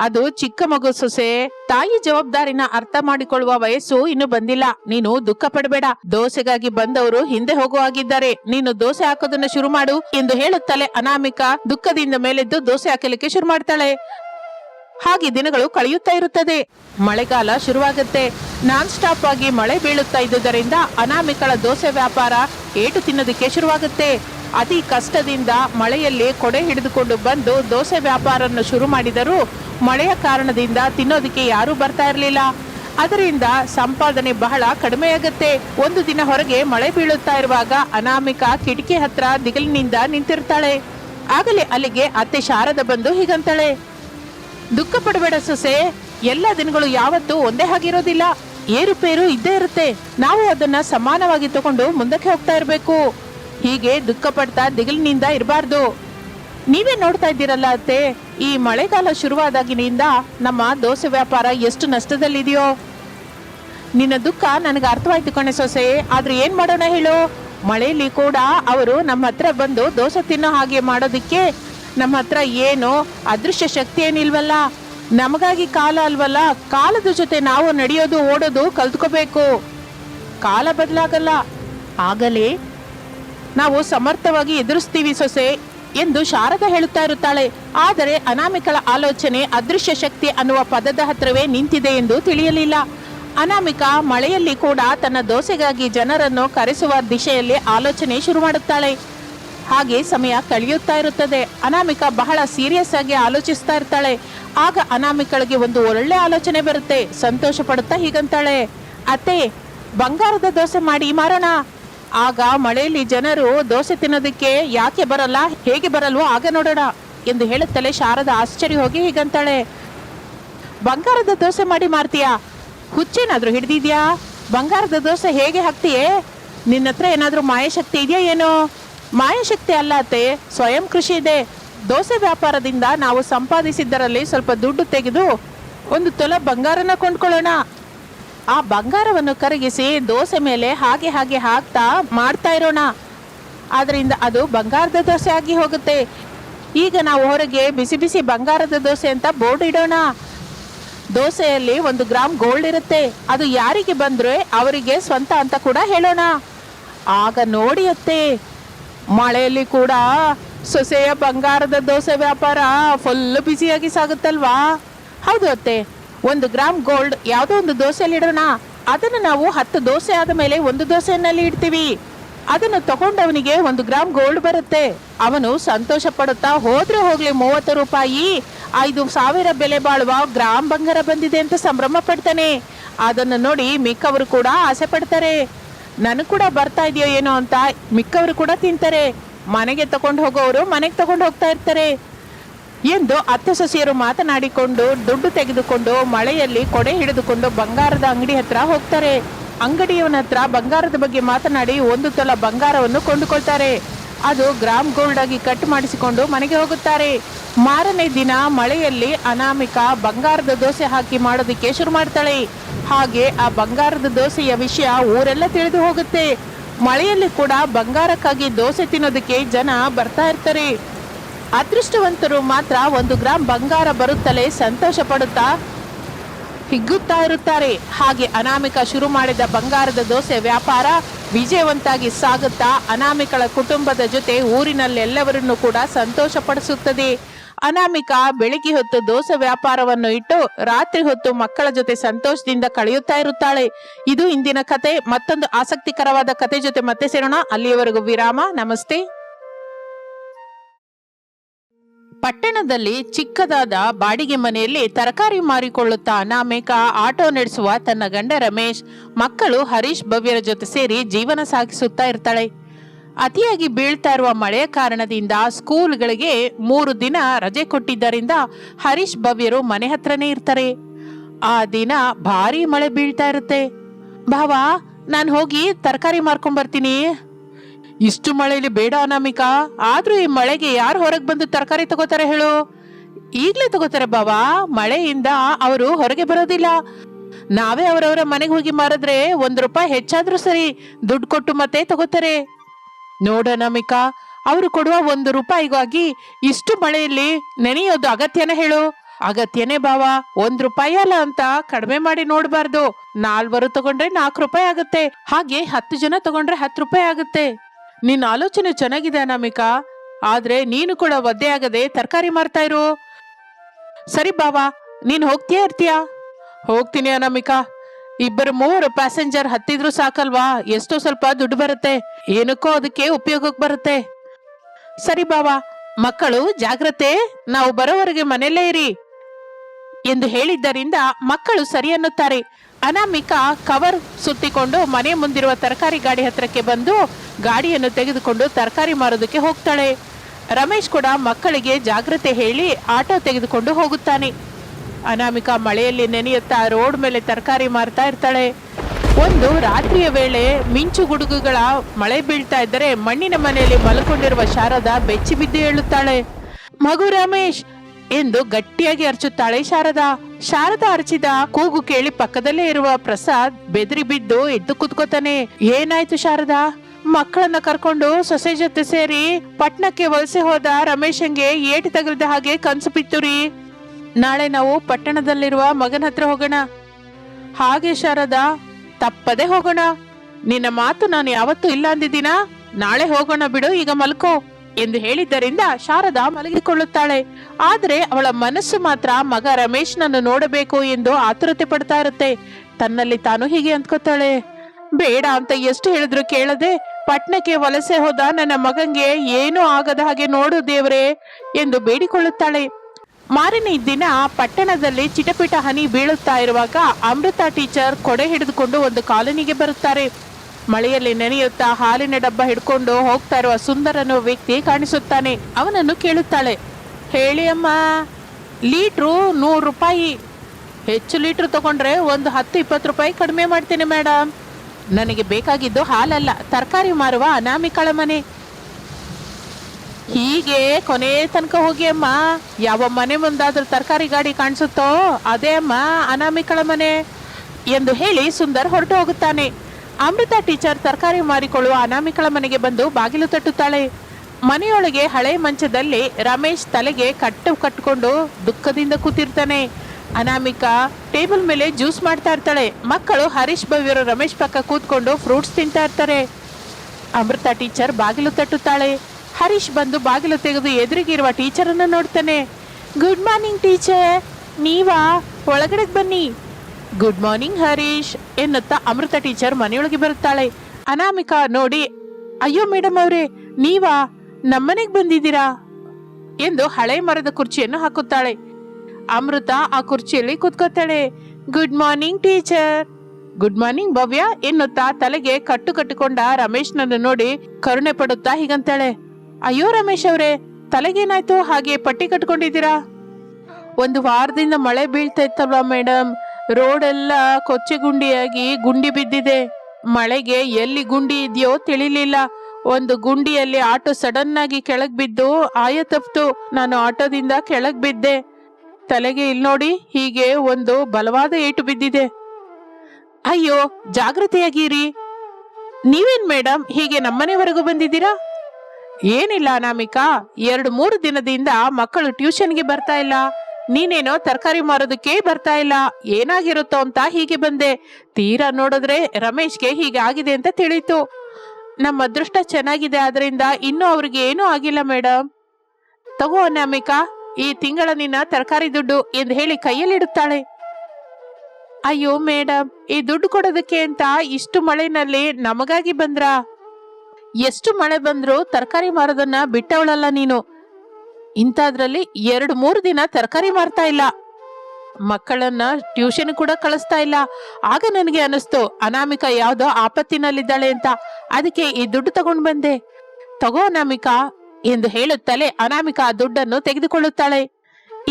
ಅದು ಚಿಕ್ಕ ಮಗು ಸೊಸೆ. ತಾಯಿ ಜವಾಬ್ದಾರಿನ ಅರ್ಥ ಮಾಡಿಕೊಳ್ಳುವ ವಯಸ್ಸು ಇನ್ನು ಬಂದಿಲ್ಲ. ನೀನು ದುಃಖ ಪಡಬೇಡ. ದೋಸೆಗಾಗಿ ಬಂದವರು ಹಿಂದೆ ಹೋಗುವಾಗಿದ್ದಾರೆ ನೀನು ದೋಸೆ ಹಾಕೋದನ್ನ ಶುರು ಮಾಡು ಎಂದು ಹೇಳುತ್ತಲೇ ಅನಾಮಿಕ ದುಃಖದಿಂದ ಮೇಲೆದ್ದು ದೋಸೆ ಹಾಕಲಿಕ್ಕೆ ಶುರು ಮಾಡ್ತಾಳೆ. ಹಾಗೆ ದಿನಗಳು ಕಳೆಯುತ್ತಾ ಇರುತ್ತದೆ. ಮಳೆಗಾಲ ಶುರುವಾಗುತ್ತೆ. ನಾನ್ ಸ್ಟಾಪ್ ಆಗಿ ಮಳೆ ಬೀಳುತ್ತಾ ಇದ್ದುದರಿಂದ ಅನಾಮಿಕಳ ದೋಸೆ ವ್ಯಾಪಾರ ಏಟು ತಿನ್ನೋದಕ್ಕೆ ಶುರುವಾಗುತ್ತೆ. ಅತಿ ಕಷ್ಟದಿಂದ ಮಳೆಯಲ್ಲಿ ಕೊಡೆ ಹಿಡಿದುಕೊಂಡು ಬಂದು ದೋಸೆ ವ್ಯಾಪಾರವನ್ನು ಶುರು ಮಾಡಿದರೂ ಮಳೆಯ ಕಾರಣದಿಂದ ತಿನ್ನೋದಕ್ಕೆ ಯಾರೂ ಬರ್ತಾ ಇರಲಿಲ್ಲ. ಅದರಿಂದ ಸಂಪಾದನೆ ಬಹಳ ಕಡಿಮೆಯಾಗತ್ತೆ. ಒಂದು ದಿನ ಹೊರಗೆ ಮಳೆ ಬೀಳುತ್ತಾ ಇರುವಾಗ ಅನಾಮಿಕ ಕಿಟಕಿ ಹತ್ರ ದಿಗಲಿನಿಂದ ನಿಂತಿರ್ತಾಳೆ. ಆಗಲೇ ಅಲ್ಲಿಗೆ ಅತ್ತೆ ಶಾರದ ಬಂದು ಹೀಗಂತಾಳೆ. ದುಃಖ ಪಡಬೇಡ ಸೊಸೆ, ಎಲ್ಲ ದಿನಗಳು ಯಾವತ್ತೂ ಒಂದೇ ಆಗಿರೋದಿಲ್ಲ ಏರುಪೇರು ಇದ್ದೇ ಇರುತ್ತೆ. ನಾವು ಅದನ್ನ ಸಮಾನವಾಗಿ ತಗೊಂಡು ಮುಂದಕ್ಕೆ ಹೋಗ್ತಾ ಇರಬೇಕು. ಹೀಗೆ ದುಃಖ ಪಡ್ತಾ ದಿಗಿಲಿನಿಂದ ಇರಬಾರ್ದು. ನೀವೇ ನೋಡ್ತಾ ಇದ್ದೀರಲ್ಲ ಅತ್ತೆ, ಈ ಮಳೆಗಾಲ ಶುರುವಾದಾಗಿನಿಂದ ನಮ್ಮ ದೋಸೆ ವ್ಯಾಪಾರ ಎಷ್ಟು ನಷ್ಟದಲ್ಲಿದೆಯೋ. ನಿನ್ನ ದುಃಖ ನನಗೆ ಅರ್ಥವಾಯ್ತು ಕಣೆ ಸೊಸೆ, ಆದ್ರೆ ಏನ್ ಮಾಡೋಣ ಹೇಳು? ಮಳೆಯಲ್ಲಿ ಕೂಡ ಅವರು ನಮ್ಮ ಹತ್ರ ಬಂದು ದೋಸೆ ತಿನ್ನೋ ಹಾಗೆ ಮಾಡೋದಿಕ್ಕೆ ನಮ್ಮ ಹತ್ರ ಏನು ಅದೃಶ್ಯ ಶಕ್ತಿ ಏನಿಲ್ವಲ್ಲ. ನಮಗಾಗಿ ಕಾಲ ಅಲ್ವಲ್ಲ, ಕಾಲದ ಜೊತೆ ನಾವು ನಡೆಯೋದು, ಓಡೋದು ಕಲ್ತ್ಕೋಬೇಕು. ಕಾಲ ಬದಲಾಗಲ್ಲ, ಆಗಲೇ ನಾವು ಸಮರ್ಥವಾಗಿ ಎದುರಿಸ್ತೀವಿ ಸೊಸೆ ಎಂದು ಶಾರದಾ ಹೇಳುತ್ತಾ ಇರುತ್ತಾಳೆ. ಆದರೆ ಅನಾಮಿಕಳ ಆಲೋಚನೆ ಅದೃಶ್ಯ ಶಕ್ತಿ ಅನ್ನುವ ಪದದ ಹತ್ರವೇ ನಿಂತಿದೆ ಎಂದು ತಿಳಿಯಲಿಲ್ಲ. ಅನಾಮಿಕ ಮಳೆಯಲ್ಲಿ ಕೂಡ ತನ್ನ ದೋಸೆಗಾಗಿ ಜನರನ್ನು ಕರೆಸುವ ದಿಶೆಯಲ್ಲಿ ಆಲೋಚನೆ ಶುರು ಮಾಡುತ್ತಾಳೆ ಹಾಗೆ ಸಮಯ ಕಳೆಯುತ್ತಾ ಇರುತ್ತದೆ. ಅನಾಮಿಕ ಬಹಳ ಸೀರಿಯಸ್ ಆಗಿ ಆಲೋಚಿಸ್ತಾ ಇರ್ತಾಳೆ. ಆಗ ಅನಾಮಿಕಳಿಗೆ ಒಂದು ಒಳ್ಳೆ ಆಲೋಚನೆ ಬರುತ್ತೆ. ಸಂತೋಷ ಪಡುತ್ತಾ ಹೀಗಂತಾಳೆ. ಅತ್ತೆ, ಬಂಗಾರದ ದೋಸೆ ಮಾಡಿ ಮಾರೋಣ. ಆಗ ಮಳೆಯಲ್ಲಿ ಜನರು ದೋಸೆ ತಿನ್ನೋದಕ್ಕೆ ಯಾಕೆ ಬರಲ್ಲ, ಹೇಗೆ ಬರಲ್ವೋ ಆಗ ನೋಡೋಣ ಎಂದು ಹೇಳುತ್ತಲೇ ಶಾರದ ಆಶ್ಚರ್ಯ ಹೋಗಿ ಹೀಗಂತಾಳೆ. ಬಂಗಾರದ ದೋಸೆ ಮಾಡಿ ಮಾರ್ತೀಯಾ? ಹುಚ್ಚೇನಾದ್ರೂ ಹಿಡ್ದಿದ್ಯಾ? ಬಂಗಾರದ ದೋಸೆ ಹೇಗೆ ಹಾಕ್ತೀಯೇ? ನಿನ್ನ ಹತ್ರ ಏನಾದರೂ ಮಾಯಶಕ್ತಿ ಇದೆಯಾ ಏನೋ? ಮಾಯಶಕ್ತಿ ಅಲ್ಲ ಅತ್ತೆ, ಸ್ವಯಂ ಕೃಷಿ ಇದೆ. ದೋಸೆ ವ್ಯಾಪಾರದಿಂದ ನಾವು ಸಂಪಾದಿಸಿದ್ದರಲ್ಲಿ ಸ್ವಲ್ಪ ದುಡ್ಡು ತೆಗೆದು ಒಂದು ತೊಲ ಬಂಗಾರನ ಕೊಂಡ್ಕೊಳ್ಳೋಣ. ಆ ಬಂಗಾರವನ್ನು ಕರಗಿಸಿ ದೋಸೆ ಮೇಲೆ ಹಾಗೆ ಹಾಗೆ ಹಾಕ್ತಾ ಮಾಡ್ತಾ ಇರೋಣ. ಆದ್ರಿಂದ ಅದು ಬಂಗಾರದ ದೋಸೆ ಆಗಿ ಹೋಗುತ್ತೆ. ಈಗ ನಾವು ಹೊರಗೆ ಬಿಸಿ ಬಿಸಿ ಬಂಗಾರದ ದೋಸೆ ಅಂತ ಬೋರ್ಡ್ ಇಡೋಣ. ದೋಸೆಯಲ್ಲಿ ಒಂದು ಗ್ರಾಮ್ ಗೋಲ್ಡ್ ಇರುತ್ತೆ. ಅದು ಯಾರಿಗೆ ಬಂದ್ರೆ ಅವರಿಗೆ ಸ್ವಂತ ಅಂತ ಕೂಡ ಹೇಳೋಣ. ಆಗ ನೋಡಿಯತ್ತೆ. ಮಳೆಯಲ್ಲಿ ಕೂಡ ಸೊಸೆಯ ಬಂಗಾರದ ದೋಸೆ ವ್ಯಾಪಾರ ಫುಲ್ ಬಿಸಿಯಾಗಿ ಸಾಗುತ್ತಲ್ವಾ? ಹೌದು ಅತ್ತೆ. ಒಂದು ಗ್ರಾಮ್ ಗೋಲ್ಡ್ ಯಾವುದೋ ಒಂದು ದೋಸೆಯಲ್ಲಿ ಇಡೋಣ. ಅದನ್ನು ನಾವು ಹತ್ತು ದೋಸೆ ಆದ ಮೇಲೆ ಒಂದು ದೋಸೆಯಲ್ಲಿ ಇಡ್ತೀವಿ. ಅದನ್ನು ತಗೊಂಡವನಿಗೆ ಒಂದು ಗ್ರಾಮ್ ಗೋಲ್ಡ್ ಬರುತ್ತೆ. ಅವನು ಸಂತೋಷ ಪಡುತ್ತಾ ಹೋದ್ರೆ ಹೋಗ್ಲಿ ಮೂವತ್ತು ರೂಪಾಯಿ. ಐದು ಸಾವಿರ ಬೆಲೆ ಬಾಳುವ ಗ್ರಾಮ್ ಬಂಗಾರ ಬಂದಿದೆ ಅಂತ ಸಂಭ್ರಮ ಪಡ್ತಾನೆ. ಅದನ್ನು ನೋಡಿ ಮಿಕ್ಕವರು ಕೂಡ ಆಸೆ ಪಡ್ತಾರೆ. ನನಗೆ ಕೂಡ ಬರ್ತಾ ಇದೆಯೋ ಏನೋ ಅಂತ ಮಿಕ್ಕವರು ಕೂಡ ತಿಂತಾರೆ. ಮನೆಗೆ ತಗೊಂಡು ಹೋಗೋರು ಮನೆಗೆ ತಗೊಂಡು ಹೋಗ್ತಾ ಇರ್ತಾರೆ. ಎಂದು ಅತ್ತೆ ಸೊಸಿಯರು ಮಾತನಾಡಿಕೊಂಡು ದುಡ್ಡು ತೆಗೆದುಕೊಂಡು ಮಳೆಯಲ್ಲಿ ಕೊಡೆ ಹಿಡಿದುಕೊಂಡು ಬಂಗಾರದ ಅಂಗಡಿ ಹತ್ರ ಹೋಗ್ತಾರೆ. ಅಂಗಡಿಯವನ ಹತ್ರ ಬಂಗಾರದ ಬಗ್ಗೆ ಮಾತನಾಡಿ ಒಂದು ತೊಲ ಬಂಗಾರವನ್ನು ಕೊಂಡುಕೊಳ್ತಾರೆ. ಅದು ಗ್ರಾಮ್ ಗೋಲ್ಡ್ ಆಗಿ ಕಟ್ ಮಾಡಿಸಿಕೊಂಡು ಮನೆಗೆ ಹೋಗುತ್ತಾರೆ. ಮಾರನೇ ದಿನ ಮಳೆಯಲ್ಲಿ ಅನಾಮಿಕ ಬಂಗಾರದ ದೋಸೆ ಹಾಕಿ ಮಾಡೋದಕ್ಕೆ ಶುರು ಮಾಡ್ತಾಳೆ. ಹಾಗೆ ಆ ಬಂಗಾರದ ದೋಸೆಯ ವಿಷಯ ಊರೆಲ್ಲ ತಿಳಿದು ಹೋಗುತ್ತೆ. ಮಳೆಯಲ್ಲಿ ಕೂಡ ಬಂಗಾರಕ್ಕಾಗಿ ದೋಸೆ ತಿನ್ನೋದಕ್ಕೆ ಜನ ಬರ್ತಾ ಇರ್ತಾರೆ. ಅದೃಷ್ಟವಂತರು ಮಾತ್ರ ಒಂದು ಗ್ರಾಮ್ ಬಂಗಾರ ಬರುತ್ತಲೇ ಸಂತೋಷ ಪಡುತ್ತಾ ಹಿಗ್ಗುತ್ತಾ ಇರುತ್ತಾರೆ. ಹಾಗೆ ಅನಾಮಿಕ ಶುರು ಮಾಡಿದ ಬಂಗಾರದ ದೋಸೆ ವ್ಯಾಪಾರ ವಿಜಯವಂತಾಗಿ ಸಾಗುತ್ತಾ ಅನಾಮಿಕಳ ಕುಟುಂಬದ ಜೊತೆ ಊರಿನಲ್ಲೆಲ್ಲವರನ್ನು ಕೂಡ ಸಂತೋಷಪಡಿಸುತ್ತದೆ ಅನಾಮಿಕ ಬೆಳಿಗ್ಗೆ ಹೊತ್ತು ದೋಸೆ ವ್ಯಾಪಾರವನ್ನು ಇಟ್ಟು ರಾತ್ರಿ ಹೊತ್ತು ಮಕ್ಕಳ ಜೊತೆ ಸಂತೋಷದಿಂದ ಕಳೆಯುತ್ತಾ ಇರುತ್ತಾಳೆ. ಇದು ಇಂದಿನ ಕತೆ. ಮತ್ತೊಂದು ಆಸಕ್ತಿಕರವಾದ ಕತೆ ಜೊತೆ ಮತ್ತೆ ಸೇರೋಣ. ಅಲ್ಲಿಯವರೆಗೂ ವಿರಾಮ. ನಮಸ್ತೆ. ಪಟ್ಟಣದಲ್ಲಿ ಚಿಕ್ಕದಾದ ಬಾಡಿಗೆ ಮನೆಯಲ್ಲಿ ತರಕಾರಿ ಮಾರಿಕೊಳ್ಳುತ್ತಾ ಅನಾಮಿಕ ಆಟೋ ನಡೆಸುವ ತನ್ನ ಗಂಡ ರಮೇಶ್, ಮಕ್ಕಳು ಹರೀಶ್ ಭವ್ಯರ ಜೊತೆ ಸೇರಿ ಜೀವನ ಸಾಗಿಸುತ್ತಾ ಇರ್ತಾಳೆ. ಅತಿಯಾಗಿ ಬೀಳ್ತಾ ಇರುವ ಮಳೆಯ ಕಾರಣದಿಂದ ಸ್ಕೂಲ್ಗಳಿಗೆ ಮೂರು ದಿನ ರಜೆ ಕೊಟ್ಟಿದ್ದರಿಂದ ಹರೀಶ್ ಭವ್ಯರು ಮನೆ ಹತ್ರನೇ ಇರ್ತಾರೆ. ಆ ದಿನ ಭಾರಿ ಮಳೆ ಬೀಳ್ತಾ ಇರುತ್ತೆ. ಭಾವ, ನಾನು ಹೋಗಿ ತರಕಾರಿ ಮಾರ್ಕೊಂಡ್ ಬರ್ತೀನಿ. ಇಷ್ಟು ಮಳೆಯಲ್ಲಿ ಬೇಡ ಅನಾಮಿಕಾ, ಆದ್ರೂ ಈ ಮಳೆಗೆ ಯಾರು ಹೊರಗೆ ಬಂದು ತರಕಾರಿ ತಗೋತಾರೆ ಹೇಳು? ಈಗ್ಲೇ ತಗೋತಾರೆ ಬಾವಾ, ಮಳೆಯಿಂದ ಅವರು ಹೊರಗೆ ಬರೋದಿಲ್ಲ. ನಾವೇ ಅವರವರ ಮನೆಗೆ ಹೋಗಿ ಮಾರಿದ್ರೆ ಒಂದ್ ರೂಪಾಯಿ ಹೆಚ್ಚಾದ್ರೂ ಸರಿ ದುಡ್ಡು ಕೊಟ್ಟು ಮತ್ತೆ ತಗೋತಾರೆ. ನೋಡ ಅನಾಮಿಕಾ, ಅವರು ಕೊಡುವ ಒಂದು ರೂಪಾಯಿಗಾಗಿ ಇಷ್ಟು ಮಳೆಯಲ್ಲಿ ನೆನೆಯೋದು ಅಗತ್ಯನ ಹೇಳು. ಅಗತ್ಯನೇ ಬಾವ, ಒಂದ್ ರೂಪಾಯಿ ಅಲ್ಲ ಅಂತ ಕಡಿಮೆ ಮಾಡಿ ನೋಡಬಾರ್ದು. ನಾಲ್ವರು ತಗೊಂಡ್ರೆ ನಾಲ್ಕು ರೂಪಾಯಿ ಆಗುತ್ತೆ. ಹಾಗೆ ಹತ್ತು ಜನ ತಗೊಂಡ್ರೆ ಹತ್ತು ರೂಪಾಯಿ ಆಗುತ್ತೆ. ನಿನ್ನ ಆಲೋಚನೆ ಚೆನ್ನಾಗಿದೆ ಅನಾಮಿಕಾ. ಆದ್ರೆ ನೀನು ಕೂಡ ಒದ್ದೆ ಆಗದೆ ತರಕಾರಿ ಮಾರ್ತಾ ಇರು. ಸರಿ ಬಾವಾ, ನೀನ್ ಹೋಗ್ತೀಯಾ ಇರ್ತೀಯಾ? ಹೋಗ್ತೀನಿ ಅನಾಮಿಕಾ. ಇಬ್ಬರು ಮೂವರು ಪ್ಯಾಸೆಂಜರ್ ಹತ್ತಿದ್ರು ಸಾಕಲ್ವಾ? ಎಷ್ಟೋ ಸ್ವಲ್ಪ ದುಡ್ಡು ಬರುತ್ತೆ. ಏನಕ್ಕೋ ಅದಕ್ಕೆ ಉಪಯೋಗಕ್ಕೆ ಬರುತ್ತೆ. ಸರಿ ಬಾವಾ, ಮಕ್ಕಳು ಜಾಗ್ರತೆ, ನಾವು ಬರೋವರೆಗೆ ಮನೆಯಲ್ಲೇ ಇರಿ ಎಂದು ಹೇಳಿದ್ದರಿಂದ ಮಕ್ಕಳು ಸರಿ ಅನ್ನುತ್ತಾರೆ. ಅನಾಮಿಕಾ ಕವರ್ ಸುತ್ತಿಕೊಂಡು ಮನೆ ಮುಂದಿರುವ ತರಕಾರಿ ಗಾಡಿ ಹತ್ರಕ್ಕೆ ಬಂದು ಗಾಡಿಯನ್ನು ತೆಗೆದುಕೊಂಡು ತರಕಾರಿ ಮಾರೋದಕ್ಕೆ ಹೋಗ್ತಾಳೆ. ರಮೇಶ್ ಕೂಡ ಮಕ್ಕಳಿಗೆ ಜಾಗ್ರತೆ ಹೇಳಿ ಆಟೋ ತೆಗೆದುಕೊಂಡು ಹೋಗುತ್ತಾನೆ. ಅನಾಮಿಕಾ ಮಳೆಯಲ್ಲಿ ನೆನೆಯುತ್ತಾ ರೋಡ್ ಮೇಲೆ ತರಕಾರಿ ಮಾರ್ತಾ ಇರ್ತಾಳೆ. ಒಂದು ರಾತ್ರಿಯ ವೇಳೆ ಮಿಂಚು ಗುಡುಗುಗಳ ಮಳೆ ಬೀಳ್ತಾ ಇದ್ದರೆ ಮಣ್ಣಿನ ಮನೆಯಲ್ಲಿ ಮಲಕೊಂಡಿರುವ ಶಾರದಾ ಬೆಚ್ಚಿ ಬಿದ್ದು ಹೇಳುತ್ತಾಳೆ ಮಗು ರಮೇಶ್! ಎಂದು ಗಟ್ಟಿಯಾಗಿ ಅರ್ಚುತ್ತಾಳೆ ಶಾರದಾ. ಶಾರದಾ ಅರ್ಚಿದ ಕೂಗು ಕೇಳಿ ಪಕ್ಕದಲ್ಲೇ ಇರುವ ಪ್ರಸಾದ್ ಬೆದರಿ ಬಿದ್ದು ಎದ್ದು ಕುತ್ಕೋತಾನೆ. ಏನಾಯ್ತು ಶಾರದಾ? ಮಕ್ಕಳನ್ನ ಕರ್ಕೊಂಡು ಸೊಸೆ ಜೊತೆ ಸೇರಿ ಪಟ್ನಕ್ಕೆ ವಲಸೆ ಹೋದ ರಮೇಶಂಗೆ ಏಟು ತಗಲಿದ ಹಾಗೆ ಕನ್ಸು ಬಿತ್ತು ರೀ ನಾಳೆ ನಾವು ಪಟ್ಟಣದಲ್ಲಿರುವ ಮಗನ ಹತ್ರ ಹೋಗೋಣ. ಹಾಗೆ ಶಾರದ, ತಪ್ಪದೆ ಹೋಗೋಣ. ನಿನ್ನ ಮಾತು ನಾನು ಯಾವತ್ತೂ ಇಲ್ಲ ಅಂದಿದ್ದೀನಾ? ನಾಳೆ ಹೋಗೋಣ ಬಿಡು, ಈಗ ಮಲ್ಕೋ ಎಂದು ಹೇಳಿದ್ದರಿಂದ ಶಾರದಾ ಮಲಗಿಕೊಳ್ಳುತ್ತಾಳೆ. ಆದರೆ ಅವಳ ಮನಸ್ಸು ಮಾತ್ರ ಮಗ ರಮೇಶ್ನನ್ನು ನೋಡಬೇಕು ಎಂದು ಆತುರತೆ ಪಡ್ತಾ ಇರುತ್ತೆ. ತನ್ನಲ್ಲಿ ತಾನು ಹೀಗೆ ಅಂದ್ಕೋತಾಳೆ. ಬೇಡ ಅಂತ ಎಷ್ಟು ಹೇಳಿದ್ರು ಕೇಳದೆ ಪಟ್ನಕ್ಕೆ ವಲಸೆ ಹೋದ ನನ್ನ ಮಗಂಗೆ ಏನೂ ಆಗದ ಹಾಗೆ ನೋಡು ದೇವ್ರೆ ಎಂದು ಬೇಡಿಕೊಳ್ಳುತ್ತಾಳೆ. ಮಾರನೇ ದಿನ ಪಟ್ಟಣದಲ್ಲಿ ಚಿಟಪಿಟ ಹನಿ ಬೀಳುತ್ತಾ ಇರುವಾಗ ಅಮೃತ ಟೀಚರ್ ಕೊಡೆ ಹಿಡಿದುಕೊಂಡು ಒಂದು ಕಾಲೋನಿಗೆ ಬರುತ್ತಾರೆ. ಮಳೆಯಲ್ಲಿ ನೆನೆಯುತ್ತಾ ಹಾಲಿನ ಡಬ್ಬ ಹಿಡ್ಕೊಂಡು ಹೋಗ್ತಾ ಇರುವ ಸುಂದರ ವ್ಯಕ್ತಿ ಕಾಣಿಸುತ್ತಾನೆ. ಅವನನ್ನು ಕೇಳುತ್ತಾಳೆ, ಹೇಳಿ ಅಮ್ಮ, ಲೀಟ್ರು ನೂರು ರೂಪಾಯಿ. ಹೆಚ್ಚು ಲೀಟ್ರ್ ತಗೊಂಡ್ರೆ ಒಂದು ಹತ್ತು ಇಪ್ಪತ್ತು ರೂಪಾಯಿ ಕಡಿಮೆ ಮಾಡ್ತೀನಿ ಮೇಡಮ್ ನನಗೆ ಬೇಕಾಗಿದ್ದು ಹಾಲಲ್ಲ. ತರಕಾರಿ ಮಾರುವ ಅನಾಮಿಕಳ ಮನೆ. ಹೀಗೆ ಕೊನೆ ತನಕ ಹೋಗಿ ಅಮ್ಮ. ಯಾವ ಮನೆ ಮುಂದಾದ್ರೂ ತರಕಾರಿ ಗಾಡಿ ಕಾಣಿಸುತ್ತೋ ಅದೇ ಅಮ್ಮ ಅನಾಮಿಕಳ ಮನೆ ಎಂದು ಹೇಳಿ ಸುಂದರ್ ಹೊರಟು ಹೋಗುತ್ತಾನೆ. ಅಮೃತ ಟೀಚರ್ ತರಕಾರಿ ಮಾರಿಕೊಳ್ಳುವ ಅನಾಮಿಕಳ ಮನೆಗೆ ಬಂದು ಬಾಗಿಲು ತಟ್ಟುತ್ತಾಳೆ. ಮನೆಯೊಳಗೆ ಹಳೆ ಮಂಚದಲ್ಲಿ ರಮೇಶ್ ತಲೆಗೆ ಕಟ್ಟು ಕಟ್ಟಿಕೊಂಡು ದುಃಖದಿಂದ ಕೂತಿರ್ತಾನೆ. ಅನಾಮಿಕಾ ಟೇಬಲ್ ಮೇಲೆ ಜ್ಯೂಸ್ ಮಾಡ್ತಾ ಇರ್ತಾಳೆ. ಮಕ್ಕಳು ಹರೀಶ್ ಭವ್ಯರು ರಮೇಶ್ ಪಕ್ಕ ಕೂತ್ಕೊಂಡು ಫ್ರೂಟ್ಸ್ ತಿಂತಾ ಇರ್ತಾರೆ. ಅಮೃತ ಟೀಚರ್ ಬಾಗಿಲು ತಟ್ಟುತ್ತಾಳೆ. ಹರೀಶ್ ಬಂದು ಬಾಗಿಲು ತೆಗೆದು ಎದುರಿಗಿರುವ ಟೀಚರನ್ನು ನೋಡ್ತಾನೆ. ಗುಡ್ ಮಾರ್ನಿಂಗ್ ಟೀಚರ್, ನೀವಾ? ಒಳಗಡೆ ಬನ್ನಿ. ಗುಡ್ ಮಾರ್ನಿಂಗ್ ಹರೀಶ್, ಎನ್ನುತ್ತಾ ಅಮೃತ ಟೀಚರ್ ಮನೆಯೊಳಗೆ ಬರುತ್ತಾಳೆ. ಅನಾಮಿಕಾ ನೋಡಿ, ಅಯ್ಯೋ ಮೇಡಮ್ ಅವರೇ, ನೀವಾ? ನಮ್ಮನೆಗೆ ಬಂದಿದ್ದೀರಾ? ಎಂದು ಹಳೆ ಮರದ ಕುರ್ಚಿಯನ್ನು ಹಾಕುತ್ತಾಳೆ. ಅಮೃತ ಆ ಕುರ್ಚಿಯಲ್ಲಿ ಕುತ್ಕೋತಾಳೆ. Good morning teacher good morning Bhavya, ಎನ್ನುತ್ತಾ ತಲೆಗೆ ಕಟ್ಟು ಕಟ್ಟಿಕೊಂಡ ರಮೇಶ್ನನ್ನು ನೋಡಿ ಕರುಣೆ ಪಡುತ್ತಾ ಹೀಗಂತಾಳೆ. ಅಯ್ಯೋ ರಮೇಶ್ ಅವರೇ, ತಲೆಗೇನಾಯ್ತು? ಹಾಗೆ ಪಟ್ಟಿ ಕಟ್ಕೊಂಡಿದ್ದೀರಾ? ಒಂದು ವಾರದಿಂದ ಮಳೆ ಬೀಳ್ತಾ ಇತ್ತಲ್ವಾ ಮೇಡಮ್ ರೋಡ್ ಎಲ್ಲ ಕೊಚ್ಚೆ ಗುಂಡಿಯಾಗಿ ಗುಂಡಿ ಬಿದ್ದಿದೆ. ಮಳೆಗೆ ಎಲ್ಲಿ ಗುಂಡಿ ಇದೆಯೋ ತಿಳಿಲಿಲ್ಲ. ಒಂದು ಗುಂಡಿಯಲ್ಲಿ ಆಟೋ ಸಡನ್ ಆಗಿ ಕೆಳಗ್ ಬಿದ್ದು ಆಯ ತಪ್ತು ನಾನು ಆಟೋದಿಂದ ಕೆಳಗ್ ಬಿದ್ದೆ. ತಲೆಗೆ ಇಲ್ ನೋಡಿ, ಹೀಗೆ ಒಂದು ಬಲವಾದ ಏಟು ಬಿದ್ದಿದೆ. ಅಯ್ಯೋ ಜಾಗೃತಿಯಾಗಿರಿ ನೀವೇನ್ ಮೇಡಮ್ ಹೀಗೆ ನಮ್ಮನೆವರೆಗೂ ಬಂದಿದ್ದೀರಾ? ಏನಿಲ್ಲ ಅನಾಮಿಕಾ, ಎರಡು ಮೂರು ದಿನದಿಂದ ಮಕ್ಕಳು ಟ್ಯೂಷನ್ಗೆ ಬರ್ತಾ ಇಲ್ಲ. ನೀನೇನೋ ತರಕಾರಿ ಮಾರೋದಕ್ಕೆ ಬರ್ತಾ ಇಲ್ಲ. ಏನಾಗಿರುತ್ತೋ ಅಂತ ಹೀಗೆ ಬಂದೆ. ತೀರಾ ನೋಡಿದ್ರೆ ರಮೇಶ್ಗೆ ಹೀಗೆ ಆಗಿದೆ ಅಂತ ತಿಳಿತು ನಮ್ಮ ಅದೃಷ್ಟ ಚೆನ್ನಾಗಿದೆ ಆದ್ರಿಂದ ಇನ್ನೂ ಅವ್ರಿಗೆ ಏನೂ ಆಗಿಲ್ಲ ಮೇಡಮ್ ತಗೋ ಅನಾಮಿಕಾ ಈ ತಿಂಗಳ ನಿನ್ನ ತರಕಾರಿ ದುಡ್ಡು ಎಂದು ಹೇಳಿ ಕೈಯಲ್ಲಿಡುತ್ತಾಳೆ. ಅಯ್ಯೋ ಮೇಡಮ್ ಈ ದುಡ್ಡು ಕೊಡೋದಕ್ಕೆ ಅಂತ ಇಷ್ಟು ಮಳೆನಲ್ಲಿ ನಮಗಾಗಿ ಬಂದ್ರಾ? ಎಷ್ಟು ಮಳೆ ಬಂದ್ರು ತರಕಾರಿ ಮಾರೋದನ್ನ ಬಿಟ್ಟವಳಲ್ಲ ನೀನು. ಇಂಥದ್ರಲ್ಲಿ ಎರಡು ಮೂರು ದಿನ ತರಕಾರಿ ಮಾರ್ತಾ ಇಲ್ಲ. ಮಕ್ಕಳನ್ನ ಟ್ಯೂಷನ್ ಕೂಡ ಕಳಿಸ್ತಾ ಇಲ್ಲ. ಆಗ ನನಗೆ ಅನಿಸ್ತು, ಅನಾಮಿಕ ಯಾವ್ದೋ ಆಪತ್ತಿನಲ್ಲಿದ್ದಾಳೆ ಅಂತ. ಅದಕ್ಕೆ ಈ ದುಡ್ಡು ತಗೊಂಡ್ ಬಂದೆ. ತಗೋ ಅನಾಮಿಕಾ ಎಂದು ಹೇಳುತ್ತಲೇ ಅನಾಮಿಕ ಆ ದುಡ್ಡನ್ನು ತೆಗೆದುಕೊಳ್ಳುತ್ತಾಳೆ.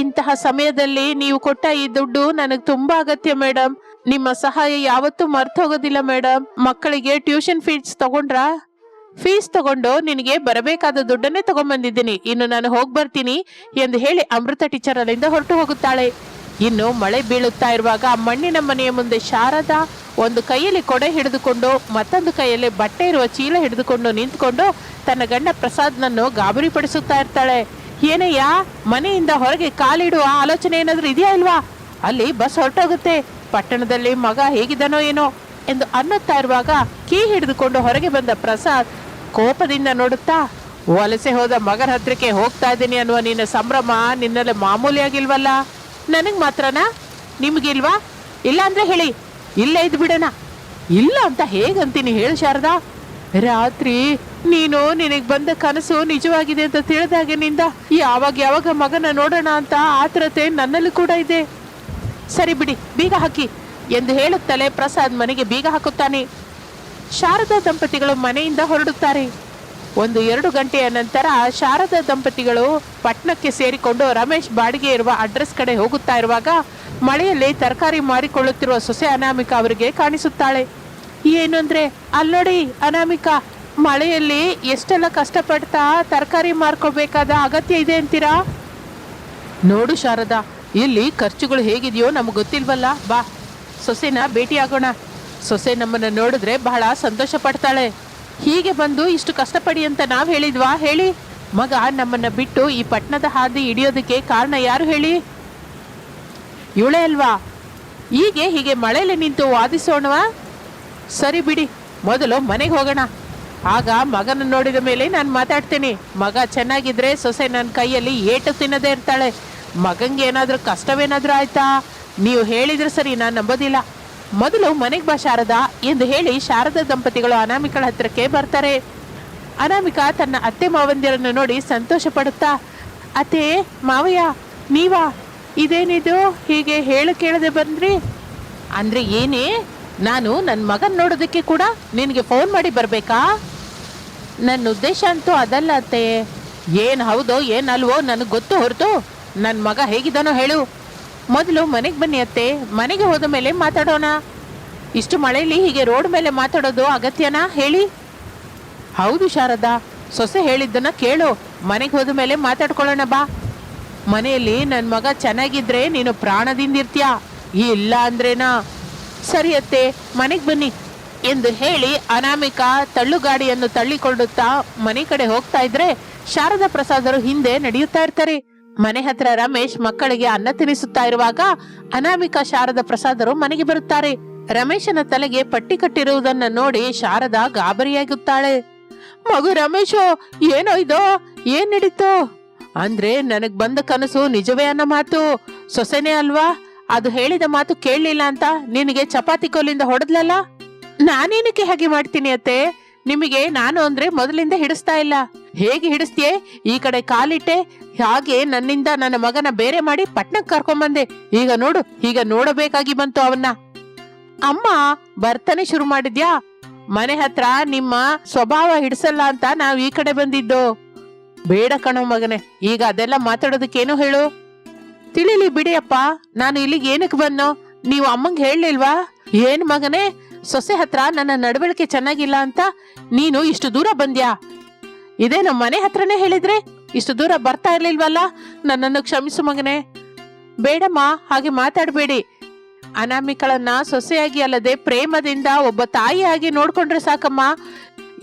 ಇಂತಹ ಸಮಯದಲ್ಲಿ ನೀವು ಕೊಟ್ಟ ಈ ದುಡ್ಡು ನನಗೆ ತುಂಬಾ ಅಗತ್ಯ ಮೇಡಮ್ ನಿಮ್ಮ ಸಹಾಯ ಯಾವತ್ತೂ ಮರ್ತು ಹೋಗೋದಿಲ್ಲ ಮೇಡಮ್ ಮಕ್ಕಳಿಗೆ ಟ್ಯೂಷನ್ ಫೀಸ್ ತಗೊಂಡ್ರಾ? ಫೀಸ್ ತಗೊಂಡು ನಿನಗೆ ಬರಬೇಕಾದ ದುಡ್ಡನ್ನೇ ತಗೊಂಡ್ಬಂದಿದ್ದೀನಿ. ಇನ್ನು ನಾನು ಹೋಗ್ ಬರ್ತೀನಿ ಎಂದು ಹೇಳಿ ಅಮೃತ ಟೀಚರ್ ಅಲ್ಲಿಂದ ಹೊರಟು ಹೋಗುತ್ತಾಳೆ. ಇನ್ನು ಮಳೆ ಬೀಳುತ್ತಾ ಇರುವಾಗ ಮಣ್ಣಿನ ಮನೆಯ ಮುಂದೆ ಶಾರದಾ ಒಂದು ಕೈಯಲ್ಲಿ ಕೊಡೆ ಹಿಡಿದುಕೊಂಡು ಮತ್ತೊಂದು ಕೈಯಲ್ಲಿ ಬಟ್ಟೆ ಇರುವ ಚೀಲ ಹಿಡಿದುಕೊಂಡು ನಿಂತ್ಕೊಂಡು ತನ್ನ ಗಂಡ ಪ್ರಸಾದ್ನನ್ನು ಗಾಬರಿಪಡಿಸುತ್ತಾ ಇರ್ತಾಳೆ. ಏನಯ್ಯ, ಮನೆಯಿಂದ ಹೊರಗೆ ಕಾಲಿಡುವ ಆಲೋಚನೆ ಏನಾದರೂ ಇದೆಯಾ ಇಲ್ವಾ? ಅಲ್ಲಿ ಬಸ್ ಹೊರಟೋಗುತ್ತೆ. ಪಟ್ಟಣದಲ್ಲಿ ಮಗ ಹೇಗಿದ್ದಾನೋ ಏನೋ ಎಂದು ಅನ್ನುತ್ತಾ ಇರುವಾಗ ಕೀ ಹಿಡಿದುಕೊಂಡು ಹೊರಗೆ ಬಂದ ಪ್ರಸಾದ್ ಕೋಪದಿಂದ ನೋಡುತ್ತಾ, ವಲಸೆ ಹೋದ ಮಗನ ಹತ್ರಕ್ಕೆ ಹೋಗ್ತಾ ಇದ್ದೀನಿ ಅನ್ನುವ ನಿನ್ನ ಸಂಭ್ರಮ ನಿನ್ನಲ್ಲಿ ಮಾಮೂಲಿಯಾಗಿಲ್ವಲ್ಲ? ನನಗ್ ಮಾತ್ರನಾ? ನಿಮಗಿಲ್ವಾ? ಇಲ್ಲ ಅಂದ್ರೆ ಹೇಳಿ. ಇಲ್ಲೇ ಇದ್ ಬಿಡೋಣ. ಇಲ್ಲ ಅಂತ ಹೇಗಂತೀನಿ ಹೇಳು ಶಾರದಾ. ರಾತ್ರಿ ನೀನು ನಿನಗೆ ಬಂದ ಕನಸು ನಿಜವಾಗಿದೆ ಅಂತ ತಿಳಿದಾಗಿನಿಂದ ಯಾವಾಗ ಯಾವಾಗ ಮಗನ ನೋಡೋಣ ಅಂತ ಆತುರತೆ ನನ್ನಲ್ಲೂ ಕೂಡ ಇದೆ. ಸರಿ ಬಿಡಿ, ಬೀಗ ಹಾಕಿ. ಎಂದು ಹೇಳುತ್ತಲೇ ಪ್ರಸಾದ್ ಮನೆಗೆ ಬೀಗ ಹಾಕುತ್ತಾನೆ. ಶಾರದಾ ದಂಪತಿಗಳು ಮನೆಯಿಂದ ಹೊರಡುತ್ತಾರೆ. ಒಂದು ಎರಡು ಗಂಟೆಯ ನಂತರ ಶಾರದಾ ದಂಪತಿಗಳು ಪಟ್ಟಣಕ್ಕೆ ಸೇರಿಕೊಂಡು ರಮೇಶ್ ಬಾಡಿಗೆ ಇರುವ ಅಡ್ರೆಸ್ ಕಡೆ ಹೋಗುತ್ತಾ ಇರುವಾಗ ಮಳೆಯಲ್ಲಿ ತರಕಾರಿ ಮಾರಿಕೊಳ್ಳುತ್ತಿರುವ ಸೊಸೆ ಅನಾಮಿಕಾ ಅವರಿಗೆ ಕಾಣಿಸುತ್ತಾಳೆ. ಏನು ಅಂದ್ರೆ, ಅಲ್ಲೋಡಿ ಅನಾಮಿಕಾ, ಮಳೆಯಲ್ಲಿ ಎಷ್ಟೆಲ್ಲ ಕಷ್ಟಪಡ್ತಾ ತರಕಾರಿ ಮಾರ್ಕೋಬೇಕಾದ ಅಗತ್ಯ ಇದೆ ಅಂತೀರಾ? ನೋಡು ಶಾರದಾ, ಇಲ್ಲಿ ಖರ್ಚುಗಳು ಹೇಗಿದೆಯೋ ನಮಗೆ ಗೊತ್ತಿಲ್ವಲ್ಲ, ಬಾ. ಸೊಸೆನ ಭೇಟಿಯಾಗೋಣ. ಸೊಸೆ ನಮ್ಮನ್ನ ನೋಡಿದ್ರೆ ಬಹಳ ಸಂತೋಷ ಪಡ್ತಾಳೆ. ಹೀಗೆ ಬಂದು ಇಷ್ಟು ಕಷ್ಟಪಡಿ ಅಂತ ನಾವು ಹೇಳಿದ್ವಾ? ಹೇಳಿ. ಮಗ ನಮ್ಮನ್ನ ಬಿಟ್ಟು ಈ ಪಟ್ಟಣದ ಹಾದಿ ಹಿಡಿಯೋದಕ್ಕೆ ಕಾರಣ ಯಾರು ಹೇಳಿ? ಇವಳೇ ಅಲ್ವಾ? ಹೀಗೆ ಹೀಗೆ ಮಳೆಯಲ್ಲಿ ನಿಂತು ವಾದಿಸೋಣವಾ? ಸರಿ ಬಿಡಿ, ಮೊದಲು ಮನೆಗೆ ಹೋಗೋಣ. ಆಗ ಮಗನ ನೋಡಿದ ಮೇಲೆ ನಾನು ಮಾತಾಡ್ತೀನಿ. ಮಗ ಚೆನ್ನಾಗಿದ್ರೆ ಸೊಸೆ ನನ್ನ ಕೈಯಲ್ಲಿ ಏಟು ತಿನ್ನದೇ ಇರ್ತಾಳೆ. ಮಗಂಗೆ ಏನಾದರೂ ಕಷ್ಟವೇನಾದರೂ ಆಯ್ತಾ? ನೀವು ಹೇಳಿದ್ರೆ ಸರಿ, ನಾನು ನಂಬೋದಿಲ್ಲ. ಮೊದಲು ಮನೆಗೆ ಬಾ ಶಾರದಾ ಎಂದು ಹೇಳಿ ಶಾರದಾ ದಂಪತಿಗಳು ಅನಾಮಿಕಳ ಹತ್ರಕ್ಕೆ ಬರ್ತಾರೆ. ಅನಾಮಿಕಾ ತನ್ನ ಅತ್ತೆ ಮಾವಂದಿರನ್ನು ನೋಡಿ ಸಂತೋಷ ಪಡುತ್ತಾ, ಅತ್ತೆ, ಮಾವಯ್ಯ, ನೀವಾ? ಇದೇನಿದು? ಹೀಗೆ ಹೇಳು ಕೇಳದೆ ಬಂದ್ರಿ? ಅಂದ್ರೆ ಏನೇ? ನಾನು ನನ್ನ ಮಗನ್ ನೋಡೋದಕ್ಕೆ ಕೂಡ ನಿನಗೆ ಫೋನ್ ಮಾಡಿ ಬರ್ಬೇಕಾ? ನನ್ನ ಉದ್ದೇಶ ಅಂತೂ ಅದಲ್ಲ ಅತ್ತೆ. ಏನ್ ಹೌದೋ, ಏನಲ್ವೋ ನನಗೆ ಗೊತ್ತು ಹೊರತು ನನ್ನ ಮಗ ಹೇಗಿದ್ದಾನೋ ಹೇಳು. ಮೊದಲು ಮನೆಗೆ ಬನ್ನಿ ಅತ್ತೆ. ಮನೆಗೆ ಹೋದ ಮೇಲೆ ಮಾತಾಡೋಣ. ಇಷ್ಟು ಮಳೆಯಲ್ಲಿ ಹೀಗೆ ರೋಡ್ ಮೇಲೆ ಮಾತಾಡೋದು ಅಗತ್ಯನಾ? ಹೇಳಿ. ಹೌದು ಶಾರದಾ, ಸೊಸೆ ಹೇಳಿದ್ದನ್ನ ಕೇಳು. ಮನೆಗೆ ಹೋದ ಮೇಲೆ ಮಾತಾಡ್ಕೊಳ್ಳೋಣ ಬಾ. ಮನೆಯಲ್ಲಿ ನನ್ನ ಮಗ ಚೆನ್ನಾಗಿದ್ರೆ ನೀನು ಪ್ರಾಣದಿಂದಿರ್ತೀಯ? ಇಲ್ಲ ಅಂದ್ರೇನಾ? ಸರಿ ಅತ್ತೆ, ಮನೆಗೆ ಬನ್ನಿ. ಎಂದು ಹೇಳಿ ಅನಾಮಿಕ ತಳ್ಳುಗಾಡಿಯನ್ನು ತಳ್ಳಿಕೊಳ್ಳುತ್ತಾ ಮನೆ ಕಡೆ ಹೋಗ್ತಾ ಇದ್ರೆ ಶಾರದಾ ಪ್ರಸಾದರು ಹಿಂದೆ ನಡೆಯುತ್ತಾ ಇರ್ತಾರೆ. ಮನೆ ಹತ್ರ ರಮೇಶ್ ಮಕ್ಕಳಿಗೆ ಅನ್ನ ತಿನ್ನಿಸುತ್ತಾ ಇರುವಾಗ ಅನಾಮಿಕಾ ಶಾರದ ಪ್ರಸಾದರು ಮನೆಗೆ ಬರುತ್ತಾರೆ. ರಮೇಶನ ತಲೆಗೆ ಪಟ್ಟಿ ಕಟ್ಟಿರುವುದನ್ನ ನೋಡಿ ಶಾರದಾ ಗಾಬರಿಯಾಗುತ್ತಾಳೆ ಮಗು ರಮೇಶೋ, ಏನೋ ಇದೋ, ಏನ್ ನಡೀತು? ಅಂದ್ರೆ ನನಗ್ ಬಂದ ಕನಸು ನಿಜವೇ ಅನ್ನೋ ಮಾತು. ಸೊಸೆನೇ ಅಲ್ವಾ? ಅದು ಹೇಳಿದ ಮಾತು ಕೇಳಲಿಲ್ಲ ಅಂತ ನಿನಗೆ ಚಪಾತಿ ಕೋಲಿಂದ ಹೊಡೆದ್ಲಲ್ಲ? ನಾನೇನಕ್ಕೆ ಹಾಗೆ ಮಾಡ್ತೀನಿ ಅತ್ತೆ? ನಿಮಗೆ ನಾನು ಅಂದ್ರೆ ಮೊದಲಿಂದ ಹಿಡಿಸ್ತಾ ಇಲ್ಲ. ಹೇಗೆ ಹಿಡಿಸ್ತೀಯೆ? ಈ ಕಡೆ ಕಾಲಿಟ್ಟೆ. ಹಾಗೆ ನನ್ನಿಂದ ನನ್ನ ಮಗನ ಬೇರೆ ಮಾಡಿ ಪಟ್ನಕ್ ಕರ್ಕೊಂಬಂದೆ ಈಗ ನೋಡು, ಈಗ ನೋಡಬೇಕಾಗಿ ಬಂತು ಅವನ್ನ. ಅಮ್ಮ ಬರ್ತಾನೆ ಶುರು ಮಾಡಿದ್ಯಾ? ಮನೆ ಹತ್ರ ನಿಮ್ಮ ಸ್ವಭಾವ ಹಿಡಿಸಲ್ಲ ಅಂತ ನಾವ್ ಈ ಕಡೆ ಬಂದಿದ್ದು. ಬೇಡ ಕಣೋ ಮಗನೆ, ಈಗ ಅದೆಲ್ಲ ಮಾತಾಡೋದಕ್ಕೇನು ಹೇಳು? ತಿಳಿಲಿ ಬಿಡಿಯಪ್ಪ ನಾನು ಇಲ್ಲಿಗೆ ಏನಕ್ಕೆ ಬನ್ನೋ ನೀವು ಅಮ್ಮಂಗೆ ಹೇಳಲಿಲ್ವಾ ಏನ್ ಮಗನೇ ಸೊಸೆ ಹತ್ರ ನನ್ನ ನಡವಳಿಕೆ ಚೆನ್ನಾಗಿಲ್ಲ ಅಂತ ನೀನು ಇಷ್ಟು ದೂರ ಬಂದ್ಯಾ? ಇದೇ ನಮ್ಮ ಮನೆ ಹತ್ರನೇ ಹೇಳಿದ್ರೆ ಇಷ್ಟು ದೂರ ಬರ್ತಾ ಇರ್ಲಿಲ್ವಲ್ಲ? ನನ್ನನ್ನು ಕ್ಷಮಿಸು ಮಗನೆ. ಬೇಡಮ್ಮ, ಹಾಗೆ ಮಾತಾಡಬೇಡಿ. ಅನಾಮಿಕಳನ್ನ ಸೊಸೆಯಾಗಿ ಅಲ್ಲದೆ ಪ್ರೇಮದಿಂದ ಒಬ್ಬ ತಾಯಿಯಾಗಿ ನೋಡ್ಕೊಂಡ್ರೆ ಸಾಕಮ್ಮ.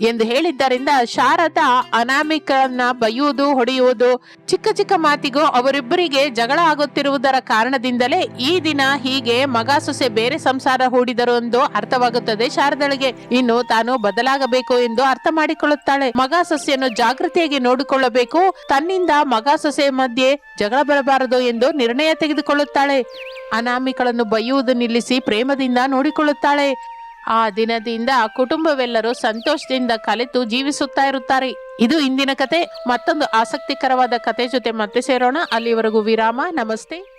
ಎಂದು ಹೇಳಿದ್ದರಿಂದ ಶಾರದಾ ಅನಾಮಿಕನ್ನ ಬೈಯುವುದು ಹೊಡೆಯುವುದು, ಚಿಕ್ಕ ಚಿಕ್ಕ ಮಾತಿಗೂ ಅವರಿಬ್ಬರಿಗೆ ಜಗಳ ಆಗುತ್ತಿರುವುದರ ಕಾರಣದಿಂದಲೇ ಈ ದಿನ ಹೀಗೆ ಮಗ ಸೊಸೆ ಬೇರೆ ಸಂಸಾರ ಹೂಡಿದರು ಎಂದು ಅರ್ಥವಾಗುತ್ತದೆ. ಶಾರದಳಿಗೆ ಇನ್ನು ತಾನು ಬದಲಾಗಬೇಕು ಎಂದು ಅರ್ಥ ಮಾಡಿಕೊಳ್ಳುತ್ತಾಳೆ. ಮಗ ಸೊಸೆಯನ್ನು ಜಾಗೃತಿಯಾಗಿ ನೋಡಿಕೊಳ್ಳಬೇಕು. ತನ್ನಿಂದ ಮಗ ಸೊಸೆ ಮಧ್ಯೆ ಜಗಳ ಬರಬಾರದು ಎಂದು ನಿರ್ಣಯ ತೆಗೆದುಕೊಳ್ಳುತ್ತಾಳೆ. ಅನಾಮಿಕಳನ್ನು ಬೈಯುವುದು ನಿಲ್ಲಿಸಿ ಪ್ರೇಮದಿಂದ ನೋಡಿಕೊಳ್ಳುತ್ತಾಳೆ. ಆ ದಿನದಿಂದ ಕುಟುಂಬವೆಲ್ಲರೂ ಸಂತೋಷದಿಂದ ಕಲಿತು ಜೀವಿಸುತ್ತಾ ಇರುತ್ತಾರೆ. ಇದು ಇಂದಿನ ಕತೆ. ಮತ್ತೊಂದು ಆಸಕ್ತಿಕರವಾದ ಕತೆ ಜೊತೆ ಮತ್ತೆ ಸೇರೋಣ. ಅಲ್ಲಿವರೆಗೂ ವಿರಾಮ. ನಮಸ್ತೆ.